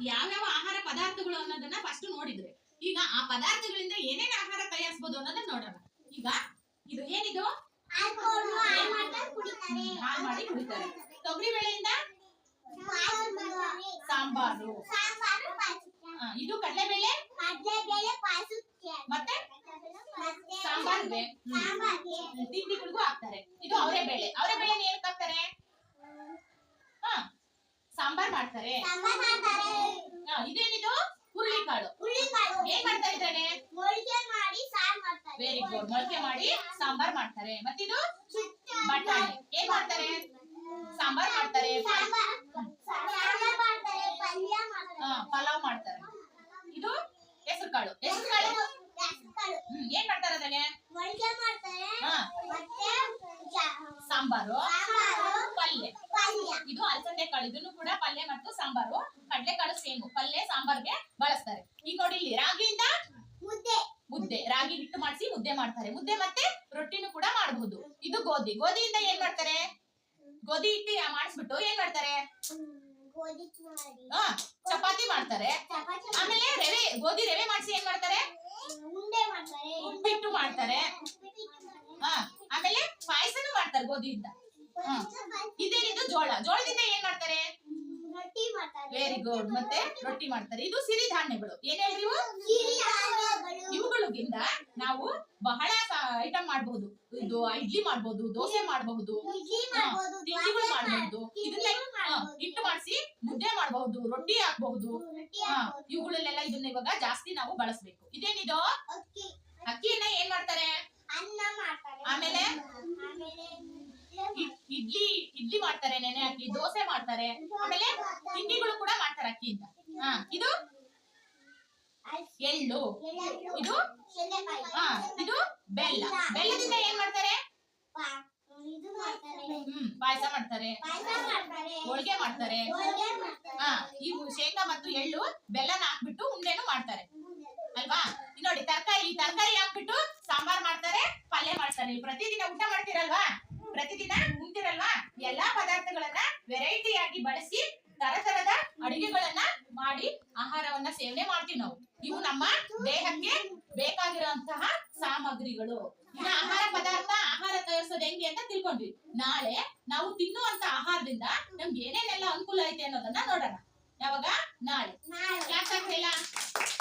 ಯಾವ್ಯಾವ ಆಹಾರ ಪದಾರ್ಥಗಳು ಅನ್ನೋದನ್ನ ಫಸ್ಟ್ ನೋಡಿದ್ರೆ. ಈಗ ಆ ಪದಾರ್ಥಗಳಿಂದ ಏನೇನ್ ಆಹಾರ ತಯಾರಿಸಬಹುದು ಅನ್ನೋದನ್ನ ನೋಡೋಣ. ಈಗ ಇದು ಏನಿದು? ಮಾಡಿ ಕುಡಿತಾರೆ. ತೊಗರಿ ಬೇಳೆಯಿಂದ? ಸಾಂಬಾರು ಇದು ಕಡಲೆಬೇಳೆ ಕಡಲೆಬೇಳೆ ಪಾಯಸ. ಮತ್ತೆ? ಸಾಂಬಾರ್ ಸಾಂಬಾರ್ಗೆ ತಿಂಡಿಗಳಿಗೂ ಹಾಕ್ತಾರೆ. ಇದು ಅವರೇ ಬೇಳೆ. ಅವರೇ ಬೇಳೆ ಏನಕ್ಕೆ ಹಾಕ್ತಾರೆ? ಹಾ ಸಾಂಬಾರ್ ಮಾಡ್ತಾರೆ. ಇದೇನಿದು? ಹುರುಳಿಕಾಳು. ಹುರುಳಿಕಾಳು. ಏನ್ ಮಾಡ್ತಾ ಇದ್ದಾನೆ ಮೊಳಕೆ ಮಾಡಿ ಸಾರು ಮಾಡ್ತಾರೆ. ವೆರಿ ಗುಡ್ ಮೊಳಕೆ ಮಾಡಿ ಸಾಂಬಾರ್ ಮಾಡ್ತಾರೆ. ಮತ್ತಿದು? ಬಟಾಣಿ. ಏನ್ ಮಾಡ್ತಾರೆ? ಸಾಂಬಾರ್ ಮಾಡ್ತಾರೆ. ಪಲಾವ್ ಮಾಡ್ತಾರೆ. ಇದು? ಹೆಸರು ಕಾಳು ಹೆಸರು ಕಾಳು ಹ್ಮ್ ಏನ್ ಮಾಡ್ತಾರೆ ಅದ್ರಾಗೆ? ಮೊಳಕೆ ಮಾಡ್ತಾರೆ. ಮತ್ತೆ ಸಾಂಬಾರು. ಪಲ್ಯ. ಇದು ಅಲಸಂದೆ ಕಾಳು. ಇದನ್ನು ಕೂಡ ಪಲ್ಯ ಮತ್ತು ಸಾಂಬಾರು ಕಡಲೆಕಾಳು ಸೇಮ್ ಪಲ್ಯ ಸಾಂಬಾರ್ಗೆ ಬಳಸ್ತಾರೆ. ಈಗ ನೋಡಿ ಇಲ್ಲಿ ರಾಗಿಯಿಂದ ಮುದ್ದೆ. ಮುದ್ದೆ. ರಾಗಿ ಹಿಟ್ಟು ಮಾಡಿಸಿ ಮುದ್ದೆ ಮಾಡ್ತಾರೆ. ಮುದ್ದೆ ಮತ್ತೆ ರೊಟ್ಟಿನೂ ಕೂಡ ಮಾಡಬಹುದು ಇದು ಗೋಧಿ. ಗೋಧಿಯಿಂದ ಏನ್ ಮಾಡ್ತಾರೆ? ಗೋಧಿ ಹಿಟ್ಟು ಮಾಡಿಸ್ಬಿಟ್ಟು ಏನ್ ಮಾಡ್ತಾರೆ? ಚಪಾತಿ ಮಾಡ್ತಾರೆ. ಆಮೇಲೆ ರವೆ ಗೋಧಿ ರವೆ ಮಾಡಿಸಿ ಏನ್ ಮಾಡ್ತಾರೆ? ಉಪ್ಪಿಟ್ಟು ಮಾಡ್ತಾರೆ. ಆಮೇಲೆ ಪಾಯಸನೂ ಮಾಡ್ತಾರೆ ಗೋಧಿಯಿಂದ. ಇದೇನಿದು ಜೋಳ ಜೋಳದಿಂದ ಏನ್ ಮಾಡ್ತಾರೆ ರೊಟ್ಟಿ ಮಾಡ್ತಾರೆ ವೆರಿ ಗುಡ್ ಮತ್ತೆ ರೊಟ್ಟಿ ಮಾಡ್ತಾರೆ. ಇದು ಸಿರಿಧಾನ್ಯಗಳು. ಏನ್ ಹೇಳ್ರಿ ಇವು? ಸಿರಿಧಾನ್ಯಗಳು. ಇವುಗಳಿಗಿಂತ ನಾವು ಬಹಳ ಐಟಮ್ ಮಾಡಬಹುದು. ಇದು ಇಡ್ಲಿ ಮಾಡಬಹುದು ದೋಸೆ ಮಾಡಬಹುದು ತಿಂಡಿಗಳು ಮಾಡಬಹುದು. ಇದನ್ನ. ಹಿಟ್ಟು ಮಾಡಿಸಿ ಮುದ್ದೆ ಮಾಡಬಹುದು ರೊಟ್ಟಿ ಹಾಕಬಹುದು. ಇವುಗಳಲ್ಲೆಲ್ಲ. ಇದನ್ನ ಇವಾಗ ಜಾಸ್ತಿ ನಾವು ಬಳಸಬೇಕು. ಇದೇನಿದು? ಅಕ್ಕಿ. ಅಕ್ಕಿಯನ್ನ ಏನ್ ಮಾಡ್ತಾರೆ? ಆಮೇಲೆ? ಇಡ್ಲಿ ಇಡ್ಲಿ ಮಾಡ್ತಾರೆ ನೆನೆ ಹಾಕಿ ದೋಸೆ ಮಾಡ್ತಾರೆ. ಆಮೇಲೆ ಅಕ್ಕಿಯಿಂದ ಹಾ, ಇದು? ಎಳ್ಳು. ಇದು. ಹಾ, ಇದು ಬೆಲ್ಲ. ಬೆಲ್ಲದಿಂದ ಏನ್ ಮಾಡ್ತಾರೆ? ಹ್ಮ್, ಪಾಯಸ ಮಾಡ್ತಾರೆ. ಹೋಳಿಗೆ ಮಾಡ್ತಾರೆ. ಹಾ ಇವು ಶೇಂಗಾ ಮತ್ತು ಎಳ್ಳು ಬೆಲ್ಲನ ಹಾಕ್ಬಿಟ್ಟು ಉಂಡೆನು ಮಾಡ್ತಾರೆ. ಅಲ್ವಾ? ನೋಡಿ, ತರಕಾರಿ ತರಕಾರಿ ಹಾಕ್ಬಿಟ್ಟು ಸಾಂಬಾರ್ ಮಾಡ್ತಾರೆ, ಪಲ್ಯ ಮಾಡ್ತಾರೆ. ಪ್ರತಿದಿನ ಊಟ ಮಾಡ್ತೀರಲ್ವಾ? ಪ್ರತಿದಿನ ಉಂತಿರಲ್ವಾ ಎಲ್ಲಾ ಪದಾರ್ಥಗಳನ್ನ ವೆರೈಟಿ ಆಗಿ ಬಳಸಿ ಮಾಡಿ ಆಹಾರವನ್ನ ಸೇವನೆ ಮಾಡ್ತೀವಿ ನಾವು. ಇವು ನಮ್ಮ ದೇಹಕ್ಕೆ ಬೇಕಾಗಿರುವಂತಹ ಸಾಮಗ್ರಿಗಳು. ಇನ್ನ ಆಹಾರ ಪದಾರ್ಥ ಆಹಾರ ತಯಾರಿಸೋದು ಹೆಂಗೆ ಅಂತ ತಿಳ್ಕೊಂಡ್ವಿ. ನಾಳೆ ನಾವು ತಿನ್ನುವಂತ ಆಹಾರದಿಂದ ನಮ್ಗೆ ಏನೇನೆಲ್ಲ ಅನುಕೂಲ ಐತೆ ಅನ್ನೋದನ್ನ ನೋಡೋಣ. ಯಾವಾಗ? ನಾಳೆ. ಕ್ಲಾಸ್